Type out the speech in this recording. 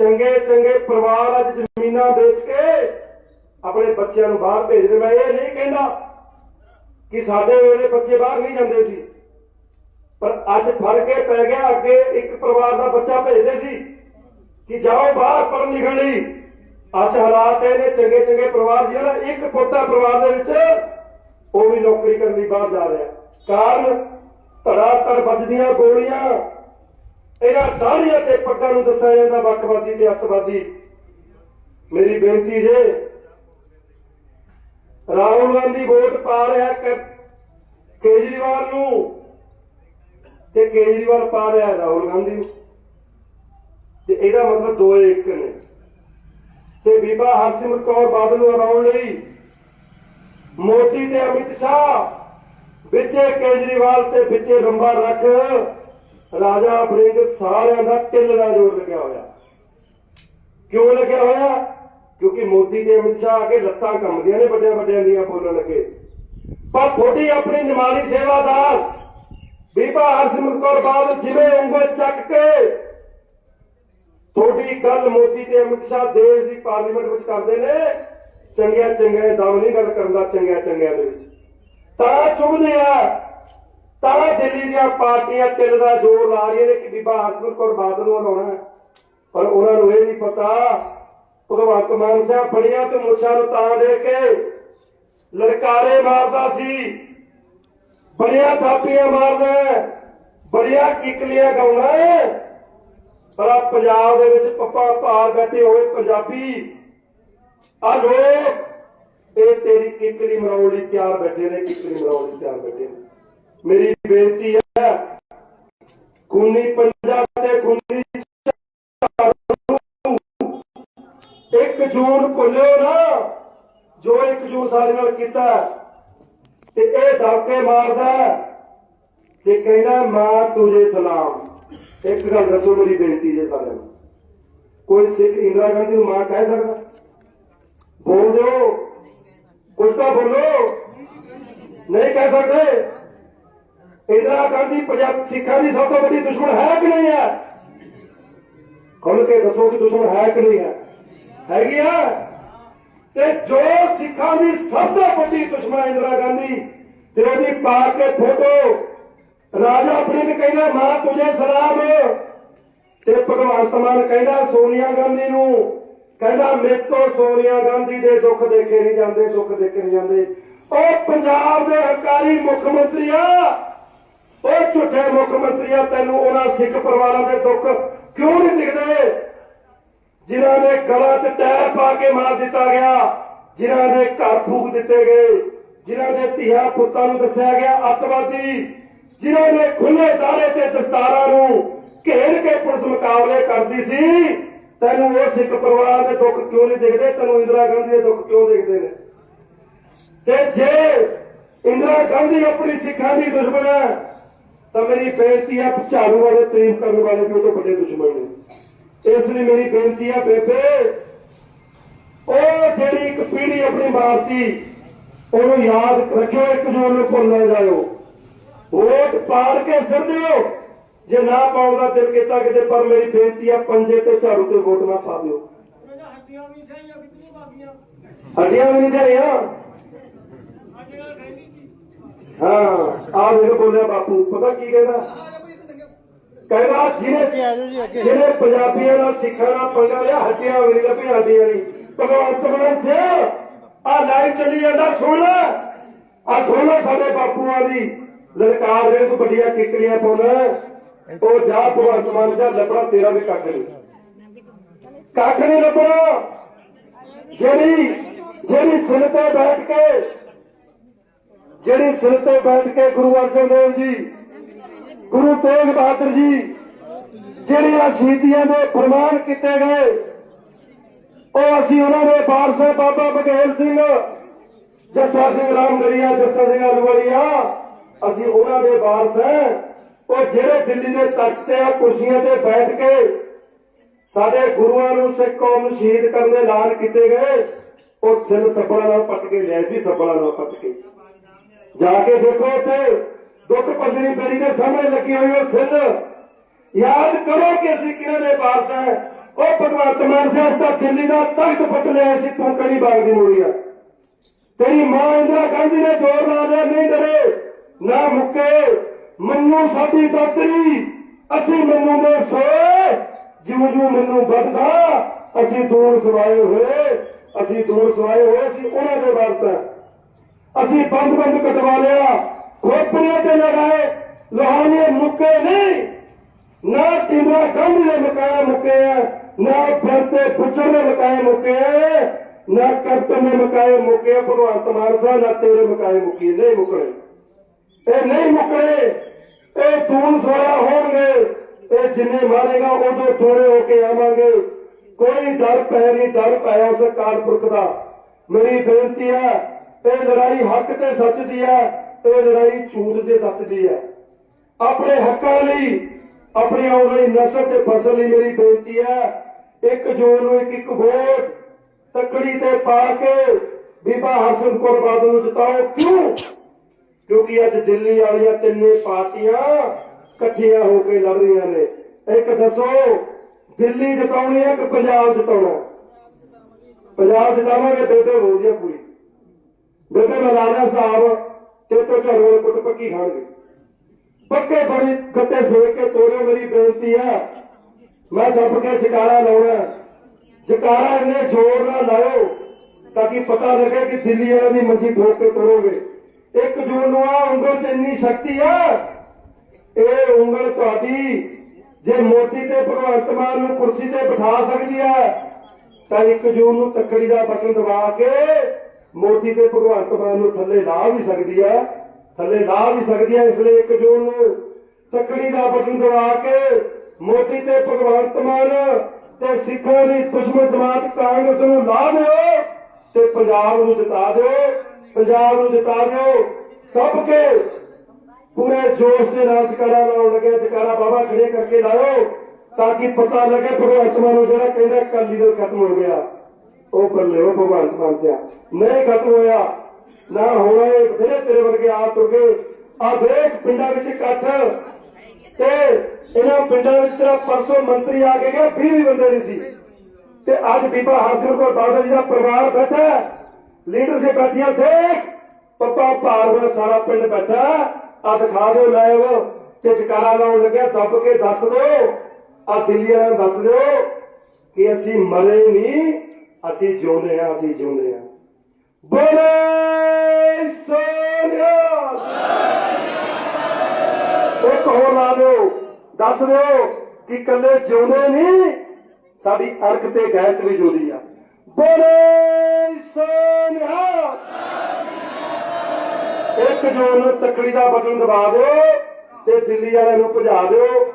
ਚੰਗੇ ਚੰਗੇ ਪਰਿਵਾਰ ਅੱਜ ਜ਼ਮੀਨਾਂ ਵੇਚ ਕੇ ਆਪਣੇ ਬੱਚਿਆਂ ਨੂੰ ਬਾਹਰ ਭੇਜ ਰਹੇ। ਮੈਂ ਇਹ ਨਹੀਂ ਕਹਿੰਦਾ ਕਿ ਸਾਡੇ ਵੇਲੇ ਬੱਚੇ ਬਾਹਰ ਨਹੀਂ ਜਾਂਦੇ ਸੀ, ਪਰ ਅੱਜ ਫ਼ਰਕ ਪੈ ਗਿਆ ਅੱਗੇ ਇੱਕ ਪਰਿਵਾਰ ਦਾ ਬੱਚਾ ਭੇਜਦੇ ਸੀ ਕਿ ਜਾਓ ਬਾਹਰ ਪੜ੍ਹਨ ਲਿਖਣ ਲਈ। ਅੱਜ ਹਾਲਾਤ ਇਹ ਨੇ, ਚੰਗੇ ਚੰਗੇ ਪਰਿਵਾਰ ਜਿਹੜਾ, ਇੱਕ ਪੋਤਾ ਪਰਿਵਾਰ ਦੇ ਵਿੱਚ, ਉਹ ਵੀ ਨੌਕਰੀ ਕਰਨ ਲਈ ਬਾਹਰ ਜਾ ਰਿਹਾ। ਕਾਰਨ ਧੜਾ ਧੜ ਵੱਜਦੀਆਂ ਗੋਲੀਆਂ ਇਹਨਾਂ ਦਾੜੀਆਂ ਤੇ ਪੱਗਾਂ ਨੂੰ ਦੱਸਿਆ ਜਾਂਦਾ, ਵੱਖਵਾਦੀ ਤੇ ਅੱਤਵਾਦੀ। ਮੇਰੀ ਬੇਨਤੀ ਜੇ, ਰਾਹੁਲ ਗਾਂਧੀ ਵੋਟ ਪਾ ਰਿਹਾ ਕੇਜਰੀਵਾਲ ਨੂੰ, ਤੇ ਕੇਜਰੀਵਾਲ ਪਾ ਰਿਹਾ ਰਾਹੁਲ ਗਾਂਧੀ ਨੂੰ। ਤੇ ਇਹਦਾ ਮਤਲਬ ਦੋ ਇੱਕ ਨੇ। ਤੇ ਬੀਬਾ ਹਰਸਿਮਰਤ ਕੌਰ ਬਾਦਲ ਨੂੰ ਹਰਾਉਣ ਲਈ ਮੋਦੀ ਤੇ ਅਮਿਤ ਸ਼ਾਹ ਵਿੱਚੇ ਕੇਜਰੀਵਾਲ ਤੇ ਵਿੱਚੇ ਲੰਬਾ ਰੱਖ ਰਾਜਾ ਬ੍ਰਿੰਗ ਸਾਰਿਆਂ ਦਾ ਟਿੱਲ ਦਾ ਜੋਰ ਲੱਗਿਆ ਹੋਇਆ। ਕਿਉਂ ਲੱਗਿਆ ਹੋਇਆ? ਕਿਉਂਕਿ ਮੋਦੀ ਤੇ ਅਮਿਤ ਸ਼ਾਹ ਆ ਕੇ ਲੱਤਾਂ ਕੰਮਦੀਆਂ ਨੇ ਵੱਡਿਆਂ ਵੱਡਿਆਂ ਦੀਆਂ ਬੋਲਣ ਲੱਗੇ। ਪਰ ਤੁਹਾਡੀ ਆਪਣੀ ਨਿਮਾਣੀ ਸੇਵਾਦਾਰ ਬੀਬਾ ਹਰਸਿਮਰਤ ਕੌਰ ਬਾਦਲ ਜਿਵੇਂ ਉਂਗਲ ਚੱਕ ਕੇ ਤੁਹਾਡੀ ਗੱਲ ਮੋਦੀ ਤੇ ਅਮਿਤ ਸ਼ਾਹ ਦੇਸ਼ ਦੀ ਪਾਰਲੀਮੈਂਟ ਵਿੱਚ ਕਰਦੇ ਨੇ ਚੰਗਿਆ ਚੰਗਿਆ ਦਮ ਨਹੀਂ ਗੱਲ ਕਰਨ ਦਾ ਚੰਗਿਆ ਚੰਗਿਆ ਦੇ ਵਿੱਚ। ਤਾਂ ਚੁਭਦੇ ਆ। ਤਾਂ ਦਿੱਲੀ ਦੀਆਂ ਪਾਰਟੀਆਂ ਤਿਲ ਦਾ ਜ਼ੋਰ ਲਾ ਰਹੀਆਂ ਨੇ ਕਿ ਬੀਬਾ ਹਰਸਿਮਰਤ ਕੌਰ ਬਾਦਲ ਨੂੰ ਹਰਾਉਣਾ ਪਰ ਉਹਨਾਂ ਨੂੰ ਇਹ ਨਹੀਂ ਪਤਾ, ਭਗਵੰਤ ਮਾਨ ਸਾਹਿਬ ਬੜੀਆਂ ਤੇ ਮੁੱਛਾਂ ਨੂੰ ਤਾਂ ਦੇ ਕੇ ਲਲਕਾਰੇ ਮਾਰਦਾ ਸੀ। ਬੜੀਆਂ ਥਾਪੀਆਂ ਮਾਰਦਾ ਬੜੀਆਂ ਕਿਕਲੀਆਂ ਗਾਉਂਦਾ ਪਰ ਪੰਜਾਬ ਦੇ ਵਿੱਚ ਪੱਪਾ ਭਾਰ ਬੈਠੇ ਹੋਏ ਪੰਜਾਬੀ ਆ ਲੋਕ, ਇਹ ਤੇਰੀ ਕਿਕਲੀ ਮਰਾਉਣ ਲਈ ਤਿਆਰ ਬੈਠੇ ਨੇ, ਕਿਕਲੀ ਮਰਾਉਣ ਲਈ ਤਿਆਰ ਬੈਠੇ ਨੇ। ਮੇਰੀ ਬੇਨਤੀ ਹੈ, ਖੂਨੀ ਪੰਜਾਬ ਤੇ ਖੂਨੀ ਝਾੜੂ। ਜੂਨ ਭੁੱਲਿਓ ਨਾ, ਜੋ ਇੱਕ ਜੂਨ ਸਾਡੇ ਨਾਲ ਕੀਤਾ ਤੇ ਇਹ ਦਬਕੇ ਮਾਰਦਾ ਤੇ ਕਹਿੰਦਾ ਮਾਂ ਤੁਝੇ ਸਲਾਮ। ਇੱਕ ਗੱਲ ਦੱਸੋ ਮੇਰੀ ਬੇਨਤੀ ਜੇ ਸਾਰਿਆਂ ਨੂੰ। ਕੋਈ ਸਿੱਖ ਇੰਦਰਾ ਗਾਂਧੀ ਨੂੰ ਮਾਂ ਕਹਿ ਸਕਦਾ? ਬੋਲ ਦਿਓ। ਕੁਝ ਤਾਂ ਬੋਲੋ। ਨਹੀਂ ਕਹਿ ਸਕਦੇ? ਇੰਦਰਾ ਗਾਂਧੀ ਪੰਜਾਬ ਸਿੱਖਾਂ ਦੀ ਸਭ ਤੋਂ ਵੱਡੀ ਦੁਸ਼ਮਣ ਹੈ ਕਿ ਨਹੀਂ ਹੈ? ਖੁੱਲ ਕੇ ਦੱਸੋ ਕਿ ਦੁਸ਼ਮਣ ਹੈ ਕਿ ਨਹੀਂ ਹੈ। ਹੈਗੀ ਆ? ਤੇ ਜੋ ਸਿੱਖਾਂ ਦੀ ਸਭ ਤੋਂ ਵੱਡੀ ਦੁਸ਼ਮਣ ਇੰਦਰਾ ਗਾਂਧੀ, ਤੇ ਉਹਦੀ ਪਾ ਕੇ ਫੋਟੋ, ਰਾਜਾ ਪ੍ਰਿੰਗ ਕਹਿੰਦਾ, ਮਾਂ, ਤੁਝੇ ਸਲਾਮ। ਤੇ ਭਗਵੰਤ ਮਾਨ ਕਹਿੰਦਾ, ਸੋਨੀਆ ਗਾਂਧੀ ਨੂੰ। ਕਹਿੰਦਾ, ਮੇਰੇ ਤੋਂ ਸੋਨੀਆ ਗਾਂਧੀ ਦੇ ਦੁੱਖ ਦੇਖੇ ਨਹੀਂ ਜਾਂਦੇ ਦੁੱਖ ਦੇਖੇ ਨਹੀਂ ਜਾਂਦੇ। ਉਹ ਪੰਜਾਬ ਦੇ ਹੰਕਾਰੀ ਮੁੱਖ ਮੰਤਰੀ ਆ। ਉਹ ਝੂਠੇ ਮੁੱਖ ਮੰਤਰੀ ਆ, ਤੈਨੂੰ ਉਹਨਾਂ ਸਿੱਖ ਪਰਿਵਾਰਾਂ ਦੇ ਦੁੱਖ ਕਿਉਂ ਨਹੀਂ ਦਿਖਦੇ? ਜਿਨ੍ਹਾਂ ਦੇ ਗਲਾਂ 'ਚ ਟਾਇਰ ਪਾ ਕੇ ਮਾਰ ਦਿੱਤਾ ਗਿਆ, ਜਿਨ੍ਹਾਂ ਦੇ ਘਰ ਫੂਕ ਦਿੱਤੇ ਗਏ, ਜਿਨ੍ਹਾਂ ਦੇ ਧੀਆਂ ਪੁੱਤਾਂ ਨੂੰ ਦੱਸਿਆ ਗਿਆ ਅੱਤਵਾਦੀ, ਜਿਨ੍ਹਾਂ ਨੇ ਖੁੱਲੇ ਦਾਰੇ ਤੇ ਦਸਤਾਰਾਂ ਨੂੰ ਘੇਰ ਕੇ ਪੁਲਿਸ ਮੁਕਾਬਲੇ ਕਰਦੀ ਸੀ, ਤੈਨੂੰ ਉਹ ਸਿੱਖ ਪਰਿਵਾਰ ਦੇ ਦੁੱਖ ਕਿਉਂ ਨਹੀਂ ਦਿਖਦੇ? ਤੈਨੂੰ ਇੰਦਰਾ ਗਾਂਧੀ ਦੇ ਦੁੱਖ ਕਿਉਂ ਦਿਖਦੇ ਨੇ? ਤੇ ਜੇ ਇੰਦਰਾ ਗਾਂਧੀ ਆਪਣੀ ਸਿੱਖਾਂ ਦੀ ਦੁਸ਼ਮਣ ਹੈ ਤਾਂ ਮੇਰੀ ਬੇਨਤੀ ਹੈ ਝਾੜੂ ਵਾਲੇ ਤਾਰੀਫ ਕਰਨ ਵਾਲੇ ਵੀ ਉਹ ਤੋਂ ਵੱਡੇ ਦੁਸ਼ਮਣ ਨੇ। ਇਸ ਲਈ ਮੇਰੀ ਬੇਨਤੀ ਹੈ ਬੇਬੇ ਉਹ ਜਿਹੜੀ ਇੱਕ ਪੀੜ੍ਹੀ ਆਪਣੀ ਮਾਰਤੀ ਉਹਨੂੰ ਯਾਦ ਰੱਖਿਓ ਇੱਕ ਜੂਨ ਨੂੰ ਭੁੱਲ ਨਾ ਜਾਇਓ। ਵੋਟ ਪਾੜ ਕੇ ਸਿਰ ਦਿਓ। ਜੇ ਨਾ ਪਾਉਣ ਦਾ ਦਿਲ ਕੀਤਾ ਕਿਤੇ ਪਰ ਮੇਰੀ ਬੇਨਤੀ ਆ ਪੰਜੇ ਤੇ ਝਾੜੂ ਤੇ ਵੋਟ ਨਾ ਪਾ ਦਿਓ। ਹੱਡੀਆਂ ਵੀ ਆ ਕਿਤਨੀ ਬਾਗੀਆਂ। ਹੱਡੀਆਂ ਵੀ ਨਹੀਂ ਚਾਹੀਆਂ ਹਾਂ ਆਹ ਦੇਖ ਬੋਲਿਆ ਬਾਪੂ ਪਤਾ ਕੀ ਕਹਿੰਦਾ? ਆ ਕਹਿੰਦਾ ਜਿਹਨੇ ਜਿਹੜੇ ਪੰਜਾਬੀਆਂ ਨਾਲ ਸਿੱਖਾਂ ਨਾਲ ਪੰਗਾ ਲਿਆ ਹੱਡੀਆਂ ਵੀ ਨਹੀਂ ਲੱਭੀਆਂ ਹੱਡੀਆਂ ਨਹੀਂ ਭਗਵੰਤ ਮਾਨ ਸੇ ਆ ਲਾਈਵ ਚੱਲੀ ਜਾਂਦਾ ਸੁਣ ਲੈ। ਆ ਸੁਣ ਲੈ ਸਾਡੇ ਬਾਪੂਆਂ ਦੀ। ਲਲਕਾਰ ਦੇ ਤੂੰ ਵੱਡੀਆਂ ਕਿੱਕਲੀਆਂ ਪਾਉਣਾ। ਉਹ ਜਾ ਭਗਵੰਤ ਮਾਨ ਸੇ ਲੱਭਣਾ ਤੇਰਾ ਵੀ ਕੱਖ ਨਹੀਂ। ਕੱਖ ਨਹੀਂ ਲੱਭਣਾ। ਜਿਹੜੀ ਜਿਹੜੀ ਸਿਰ ਤੇ ਬੈਠ ਕੇ ਜਿਹੜੀ ਸਿਰ ਤੇ ਬੈਠ ਕੇ ਗੁਰੂ ਅਰਜਨ ਦੇਵ ਜੀ, ਗੁਰੂ ਤੇਗ ਬਹਾਦਰ ਜੀ ਜਿਹੜੀਆਂ ਸ਼ਹੀਦੀਆਂ ਦੇ ਫਰਮਾਨ ਕੀਤੇ ਗਏ, ਉਹ ਅਸੀਂ ਉਹਨਾਂ ਦੇ ਵਾਰਸ ਬਾਬਾ ਬਘੇਲ ਸਿੰਘ, ਜੱਸਾ ਸਿੰਘ ਰਾਮਗੜੀਆ, ਜੱਸਾ ਸਿੰਘ ਅਲਵੜੀਆ, ਅਸੀਂ ਉਹਨਾਂ ਦੇ ਵਾਰਸ ਹੈ। ਉਹ ਜਿਹੜੇ ਦਿੱਲੀ ਦੇ ਤਖਤ ਤੇ ਆ, ਕੁਰਸੀਆਂ ਤੇ ਬੈਠ ਕੇ ਸਾਡੇ ਗੁਰੂਆਂ ਨੂੰ, ਸਿੱਖ ਕੌਮ ਨੂੰ ਸ਼ਹੀਦ ਕਰਨ ਦੇ ਐਲਾਨ ਕੀਤੇ ਗਏ, ਉਹ ਸਿਰ ਸੱਬਲਾਂ ਨਾਲ ਪੱਟ ਕੇ ਲਿਆ ਸੀ ਸੱਬਲਾਂ ਨਾਲ ਪੱਟ ਕੇ। ਜਾ ਕੇ ਦੇਖੋ ਉੱਥੇ ਦੁੱਖ ਪੰਜਣੀ ਪੈਰੀ ਦੇ ਸਾਹਮਣੇ ਲੱਗੀ ਹੋਈ ਉਹ ਸਿੱਲ ਯਾਦ ਕਰੋ ਕਿ ਅਸੀਂ ਕਿਹਨਾਂ ਦੇ ਵਾਰਸ ਹਾਂ ਉਹ ਭਗਵੰਤ ਮਾਨ ਸਾਹਿਬ ਦਾ ਦਿੱਲੀ ਦਾ ਤਖਤ ਪਟ ਲਿਆ ਸੀ ਤੂੰ ਕੜੀ ਬਾਗ ਦੀ ਮੋੜੀਆ ਤੇਰੀ ਮਾਂ ਇੰਦਰਾ ਗਾਂਧੀ ਨੇ ਜ਼ੋਰ ਲਾ ਲਿਆ, ਨਹੀਂ ਡਰੇ, ਨਾ ਮੁੱਕੇ। ਮੰਨੂ ਸਾਡੀ ਦਾਤਰੀ, ਅਸੀਂ ਮੰਨੂ ਦੇ ਸੋਏ। ਜਿਉਂ ਜਿਉਂ ਮੈਨੂੰ ਵੱਧਦਾ, ਅਸੀਂ ਦੂਰ ਸਵਾਏ ਹੋਏ, ਅਸੀਂ ਦੂਰ ਸਵਾਏ ਹੋਏ ਅਸੀਂ ਉਹਨਾਂ ਦੇ ਵਰਤ। ਅਸੀਂ ਬੰਦ ਬੰਦ ਕਟਵਾ ਲਿਆ। ਖੋਪਰੀਆਂ ਤੇ ਲਗਾਏ। ਲੋਹਾਨੀਏ ਮੁੱਕੇ ਨਹੀਂ। ਨਾ ਟਿੰਬਰਾ ਗਾਂਧੀ ਦੇ ਮਕਾਨ ਮੁੱਕੇ ਆ, ਨਾ ਬਰਤੇ ਪੁੱਛਰ ਦੇ ਮਕਾਨ ਮੁੱਕੇ ਆ, ਨਾ ਕਪਤਨ ਦੇ ਮਕਾਨ ਮੁੱਕੇ ਭਗਵੰਤ ਮਾਨ ਸਾਹਿਬ, ਨਾ ਤੇਰੇ ਮਕਾਏ ਮੁੱਕੀ, ਨਹੀਂ ਮੁੱਕਣੇ। ਇਹ ਨਹੀਂ ਮੁੱਕਣੇ। ਇਹ ਦੂਰ ਸੋਇਆ ਹੋਣਗੇ। ਇਹ ਜਿੰਨੇ ਮਾਰੇਗਾ, ਉਦੋਂ ਥੋੜੇ ਹੋ ਕੇ ਆਵਾਂਗੇ। ਕੋਈ ਡਰ ਪੈ ਨਹੀਂ, ਡਰ ਪਾਇਆ ਉਸ ਕਾਲਪੁਰਖ ਦਾ। ਮੇਰੀ ਬੇਨਤੀ ਹੈ ਇਹ ਲੜਾਈ ਹੱਕ ਤੇ ਸੱਚ ਦੀ ਹੈ ਇਹ ਲੜਾਈ ਝੂਠ ਤੇ ਸੱਚ ਦੀ ਹੈ। ਆਪਣੇ ਹੱਕਾਂ ਲਈ, ਆਪਣੀ ਆਉਣ ਵਾਲੀ ਨਸਲ ਤੇ ਫਸਲ ਲਈ ਮੇਰੀ ਬੇਨਤੀ ਹੈ, ਇੱਕ ਜੂਨ ਨੂੰ ਇੱਕ ਇੱਕ ਵੋਟ ਤਕੜੀ ਤੇ ਪਾ ਕੇ ਬੀਬਾ ਹਰਸਿਮਰਤ ਕੌਰ ਬਾਦਲ ਨੂੰ ਜਿਤਾਓ। ਕਿਉਂ? ਕਿਉਂਕਿ ਅੱਜ ਦਿੱਲੀ ਵਾਲੀਆਂ ਤਿੰਨੇ ਪਾਰਟੀਆਂ ਇਕੱਠੀਆਂ ਹੋ ਕੇ ਲੜ ਰਹੀਆਂ ਨੇ। ਇੱਕ ਦੱਸੋ, ਦਿੱਲੀ ਜਿਤਾਉਣੀ ਹੈ ਕਿ ਪੰਜਾਬ ਜਿਤਾਉਣਾ ਪੰਜਾਬ ਜਿਤਾਵਾਂਗੇ, ਬੇਬੇ ਬੋਲਦੀ ਪੂਰੀ। ਬੇਬੇ ਮਲਾਨਾ ਸਾਹਿਬ ਤੇ ਤੋਂ ਝੜੋਲ ਕੁੱਟ ਪੱਕੀ ਖਾਣਗੇ। ਪੱਕੇ ਬੜੀ ਗੱਤੇ ਸੇਕ ਕੇ ਤੋਰੇ ਮੇਰੀ ਬੇਨਤੀ ਆ। ਮੈਂ ਦੱਬ ਕੇ ਜਕਾਰਾ ਲਾਉਣਾ। ਜਕਾਰਾ ਇੰਨੇ ਜ਼ੋਰ ਨਾਲ ਲਾਓ ਤਾਂ ਕਿ ਪਤਾ ਲੱਗੇ ਕਿ ਦਿੱਲੀ ਵਾਲਿਆਂ ਦੀ ਮੰਜੀ ਠੋਕ ਕੇ ਤੋਰੋਗੇ। ਇੱਕ ਜੂਨ ਨੂੰ ਆ ਉਂਗਲ 'ਚ ਇੰਨੀ ਸ਼ਕਤੀ ਆ। ਇਹ ਉਂਗਲ ਤੁਹਾਡੀ ਜੇ ਮੋਦੀ ਤੇ ਭਗਵੰਤ ਮਾਨ ਨੂੰ ਕੁਰਸੀ ਤੇ ਬਿਠਾ ਸਕਦੀ ਹੈ ਤਾਂ ਇੱਕ ਜੂਨ ਨੂੰ ਤੱਕੜੀ ਦਾ ਬਟਨ ਦਬਾ ਕੇ ਮੋਦੀ ਤੇ ਭਗਵੰਤ ਮਾਨ ਨੂੰ ਥੱਲੇ ਲਾ ਵੀ ਸਕਦੀ ਹੈ ਥੱਲੇ ਲਾ ਵੀ ਸਕਦੀ ਹੈ ਇਸ ਲਈ ਇੱਕ ਜੂਨ ਨੂੰ ਤੱਕੜੀ ਦਾ ਬਟਨ ਦਬਾ ਕੇ ਮੋਦੀ ਤੇ ਭਗਵੰਤ ਮਾਨ ਤੇ ਸਿੱਖਾਂ ਦੀ ਦੁਸ਼ਮਣ ਜਮਾਤ ਕਾਂਗਰਸ ਨੂੰ ਲਾ ਦਿਓ ਤੇ ਪੰਜਾਬ ਨੂੰ ਜਿਤਾ ਦਿਓ, ਪੰਜਾਬ ਨੂੰ ਜਿਤਾ ਦਿਓ। ਸਭ ਕੇ ਪੂਰੇ ਜੋਸ਼ ਦੇ ਨਾਲ ਜਕਾਰਾ ਲਾਉਣ ਲੱਗੇ ਜਕਾਰਾ ਬਾਬਾ ਖੜੇ ਕਰਕੇ ਲਾਓ ਤਾਂ ਕਿ ਪਤਾ ਲੱਗੇ ਭਗਵੰਤ ਮਾਨ ਨੂੰ ਜਿਹੜਾ ਕਹਿੰਦਾ ਅਕਾਲੀ ਦਲ ਖਤਮ ਹੋ ਗਿਆ। ਉਹ ਕਰ ਉਹ ਭਗਵੰਤ ਮਾਨ ਸਿਆ ਨਹੀਂ ਖਤਮ ਹੋਇਆ। ਨਾ ਹੋਣਾ ਇਹ ਬਥੇਰੇ ਤੇਰੇ ਵਰਗੇ ਆ ਤੁਰ ਗਏ। ਆ ਦੇਖ ਪਿੰਡਾਂ ਵਿੱਚ ਇਕੱਠ। ਤੇ ਇਹਨਾਂ ਪਿੰਡਾਂ ਵਿੱਚ ਤੇਰਾ ਪਰਸੋਂ ਮੰਤਰੀ ਆ ਕੇ ਗਿਆ 20 ਬੰਦੇ ਨਹੀਂ ਸੀ। ਤੇ ਅੱਜ ਬੀਬਾ ਹਰਸਿਮਰਤ ਕੌਰ ਬਾਦਲ ਜੀ ਦਾ ਪਰਿਵਾਰ ਬੈਠਾ ਹੈ, ਲੀਡਰਸ਼ਿਪ ਬੈਠੀਆਂ ਦੇਖ ਪੱਪਾ ਭਾਰ ਦਾ ਸਾਰਾ ਪਿੰਡ ਬੈਠਾ ਆ ਦਿਖਾ ਦਿਓ ਲਾਈਵ ਤੇ ਟਿਕਾਣਾ ਲਾਉਣ ਲੱਗਿਆ ਦੱਬ ਕੇ ਦੱਸ ਦਿਓ। ਆ ਦਿੱਲੀ ਵਾਲਿਆਂ ਨੂੰ ਦੱਸ ਦਿਓ ਕਿ ਅਸੀਂ ਮਰੇ ਨਹੀਂ। ਅਸੀਂ ਜਿਉਂਦੇ ਹਾਂ, ਅਸੀਂ ਜਿਉਂਦੇ ਹਾਂ। ਬੋਲੇ ਸੋਨਿਆ ਇੱਕ ਹੋਰ ਲਾ ਦਿਓ। ਦੱਸ ਦਿਓ ਕਿ ਇਕੱਲੇ ਜਿਉਂਦੇ ਨਹੀਂ, ਸਾਡੀ ਅਰਕ ਤੇ ਗੈਰਤ ਵੀ ਜੁੜੀ ਆ। ਬੋਲੇ ਸੋਨਿਆ ਇੱਕ ਜੂਨ ਨੂੰ ਤੱਕੜੀ ਦਾ ਬਟਨ ਦਬਾ ਦਿਓ ਤੇ ਦਿੱਲੀ ਵਾਲਿਆਂ ਨੂੰ ਭਜਾ ਦਿਓ।